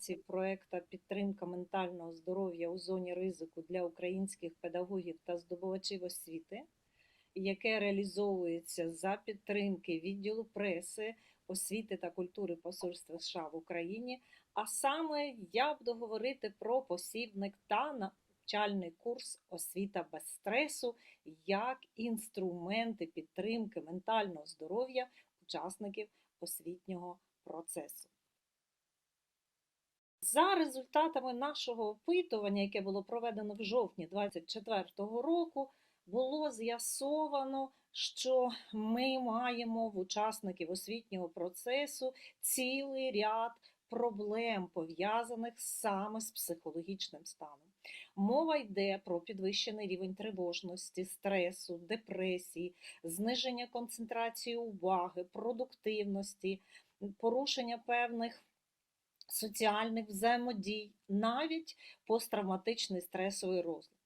реалізації проекту підтримка ментального здоров'я у зоні ризику для українських педагогів та здобувачів освіти, яке реалізовується за підтримки відділу преси, освіти та культури Посольства США в Україні. А саме я буду говорити про посібник та навчальний курс освіта без стресу як інструменти підтримки ментального здоров'я учасників освітнього процесу. За результатами нашого опитування, яке було проведено в жовтні 2024 року, було з'ясовано, що ми маємо в учасників освітнього процесу цілий ряд проблем, пов'язаних саме з психологічним станом. Мова йде про підвищений рівень тривожності, стресу, депресії, зниження концентрації уваги, продуктивності, порушення певних соціальних взаємодій, навіть посттравматичний стресовий розлад.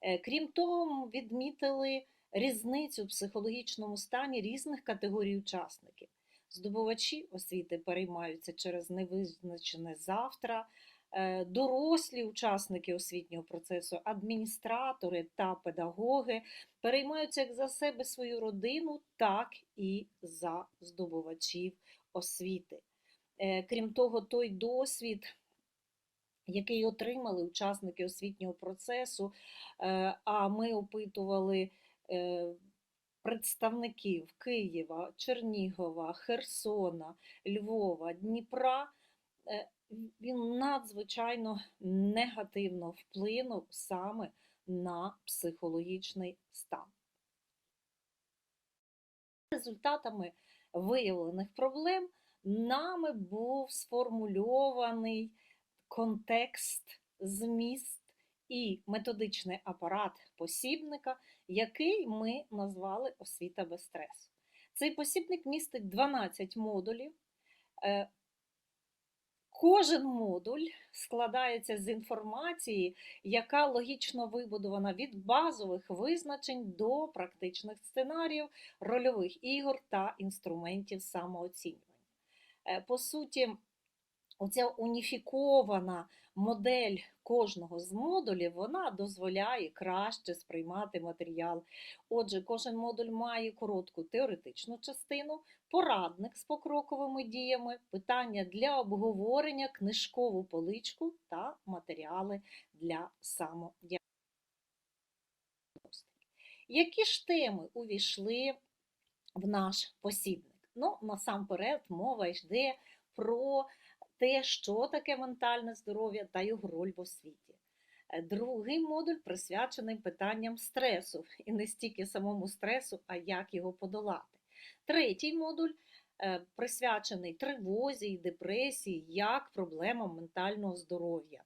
Е, Крім того, відмітили різницю в психологічному стані різних категорій учасників. Здобувачі освіти переймаються через невизначене завтра, е, дорослі учасники освітнього процесу, адміністратори та педагоги переймаються як за себе свою родину, так і за здобувачів освіти. Е, Крім того, той досвід, який отримали учасники освітнього процесу, е, а ми опитували е, представників Києва, Чернігова, Херсона, Львова, Дніпра, він надзвичайно негативно вплинув саме на психологічний стан. Результатами виявлених проблем нами був сформульований контекст, зміст і методичний апарат посібника, який ми назвали освіта без стресу. Цей посібник містить 12 модулів. Е, Кожен модуль складається з інформації, яка логічно вибудована від базових визначень до практичних сценаріїв, рольових ігор та інструментів самооцінювання. Е, По суті, оця уніфікована модель кожного з модулів вона дозволяє краще сприймати матеріал. Отже, кожен модуль має коротку теоретичну частину, порадник з покроковими діями, питання для обговорення, книжкову поличку та матеріали для самодіагностики. Які ж теми увійшли в наш посібник? Ну, насамперед, мова йде про те, що таке ментальне здоров'я та його роль в освіті. Е, Другий модуль присвячений питанням стресу, і не стільки самому стресу, а як його подолати. Третій модуль е, присвячений тривозі і депресії як проблемам ментального здоров'я.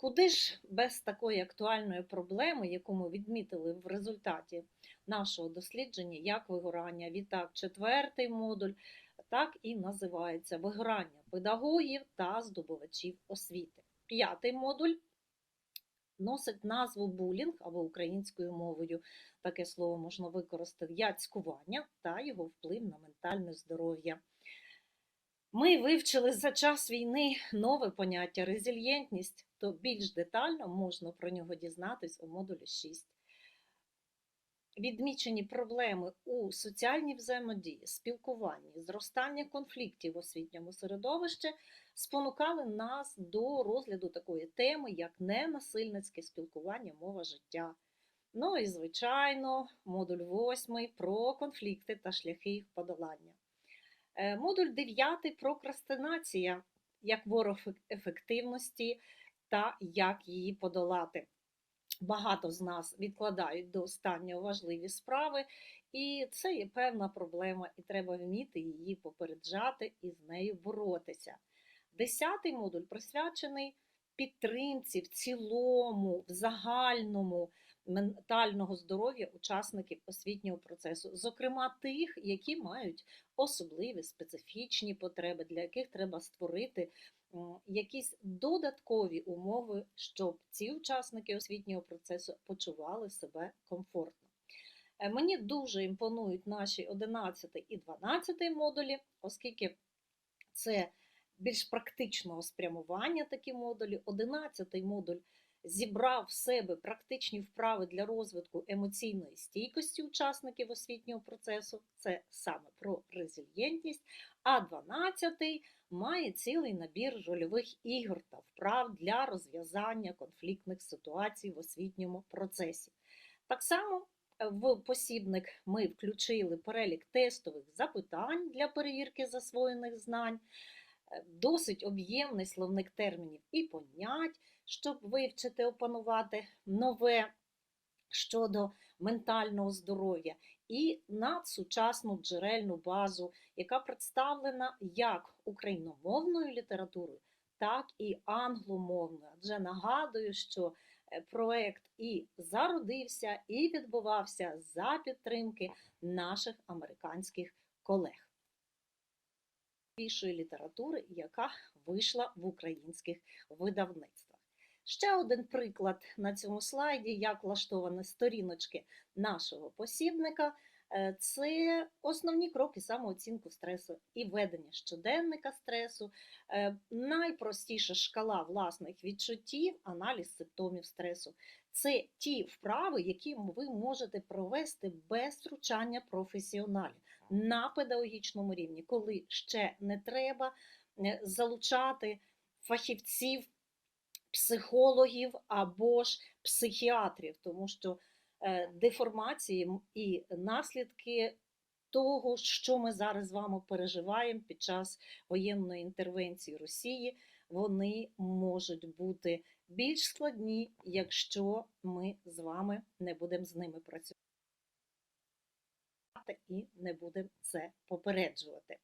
Куди ж без такої актуальної проблеми, яку ми відмітили в результаті нашого дослідження, як вигорання? Відтак, четвертий модуль так і називається вигорання педагогів та здобувачів освіти. П'ятий модуль носить назву булінг або українською мовою. Таке слово можна використати яцькування та його вплив на ментальне здоров'я. Ми вивчили за час війни нове поняття резильєнтність, то більш детально можна про нього дізнатись у модулі 6. Відмічені проблеми у соціальній взаємодії, спілкуванні, зростання конфліктів в освітньому середовищі спонукали нас до розгляду такої теми, як ненасильницьке спілкування, мова життя. Ну і, звичайно, модуль 8 про конфлікти та шляхи їх подолання. Е, Модуль 9 прокрастинація як ворог ефективності та як її подолати. Багато з нас відкладають до останнього важливі справи, і це є певна проблема, і треба вміти її попереджати і з нею боротися. Десятий модуль присвячений підтримці в цілому, в загальному ментального здоров'я учасників освітнього процесу, зокрема тих, які мають особливі специфічні потреби, для яких треба створити якісь додаткові умови, щоб ці учасники освітнього процесу почували себе комфортно. Е, Мені дуже імпонують наші 11 і 12 модулі, оскільки це більш практичного спрямування такі модулі. Одинадцятий модуль зібрав в себе практичні вправи для розвитку емоційної стійкості учасників освітнього процесу. Це саме про резильєнтність. А 12-й має цілий набір рольових ігор та вправ для розв'язання конфліктних ситуацій в освітньому процесі. Так само е, в посібник ми включили перелік тестових запитань для перевірки засвоєних знань, досить об'ємний словник термінів і понять, щоб вивчити, опанувати нове щодо ментального здоров'я, і надсучасну джерельну базу, яка представлена як україномовною літературою, так і англомовною. Адже нагадую, що е, проект і зародився, і відбувався за підтримки наших американських колег. Більшої літератури, яка вийшла в українських видавництвах. Ще один приклад на цьому слайді, як влаштовані сторіночки нашого посібника. Е, Це основні кроки самооцінку стресу і ведення щоденника стресу, е, найпростіша шкала власних відчуттів, аналіз симптомів стресу. Це ті вправи, які ви можете провести без втручання професіоналів на педагогічному рівні, коли ще не треба е, залучати фахівців психологів або ж психіатрів, тому що деформації і наслідки того, що ми зараз з вами переживаємо під час воєнної інтервенції Росії, вони можуть бути більш складні, якщо ми з вами не будемо з ними працювати і не будемо це попереджувати.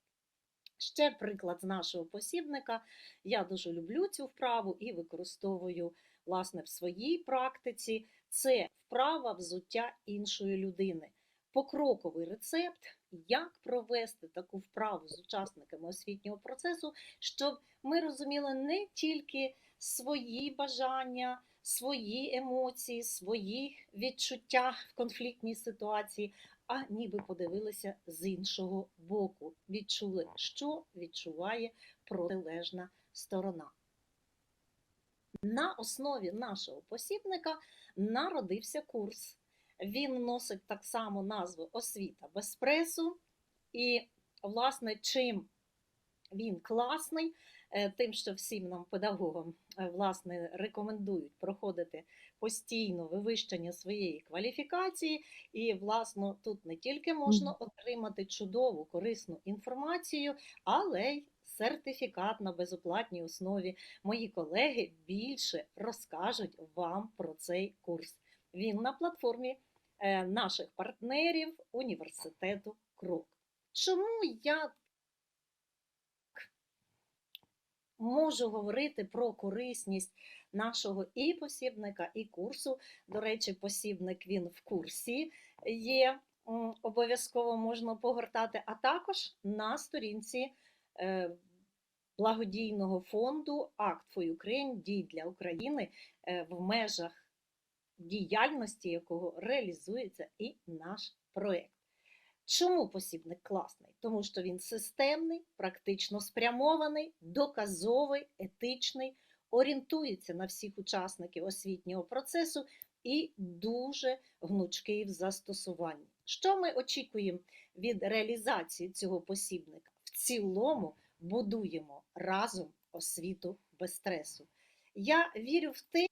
Ще приклад з нашого посібника. Я дуже люблю цю вправу і використовую власне в своїй практиці. Це вправа взуття іншої людини. Покроковий рецепт, як провести таку вправу з учасниками освітнього процесу, щоб ми розуміли не тільки свої бажання, свої емоції, свої відчуття в конфліктній ситуації, а ніби подивилися з іншого боку, відчули, що відчуває протилежна сторона. На основі нашого посібника народився курс. Він носить так само назву Освіта без пресу. І, власне, чим він класний, е, тим, що всім нам, педагогам, е, власне, рекомендують проходити постійно вивищення своєї кваліфікації. І, власне, тут не тільки можна отримати чудову корисну інформацію, але й сертифікат на безоплатній основі. Мої колеги більше розкажуть вам про цей курс. Він на платформі е, наших партнерів університету Крок. Чому я можу говорити про корисність нашого і посібника, і курсу? До речі, посібник він в курсі є, обов'язково можна погортати, а також на сторінці е, благодійного фонду Акт for Ukraine дій для України е, в межах діяльності якого реалізується і наш проєкт. Чому посібник класний? Тому що він системний, практично спрямований, доказовий, етичний, орієнтується на всіх учасників освітнього процесу і дуже гнучкий в застосуванні. Що ми очікуємо від реалізації цього посібника? В цілому будуємо разом освіту без стресу. Я вірю в те,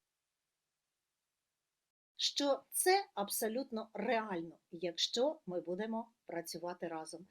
що це абсолютно реально, якщо ми будемо працювати разом.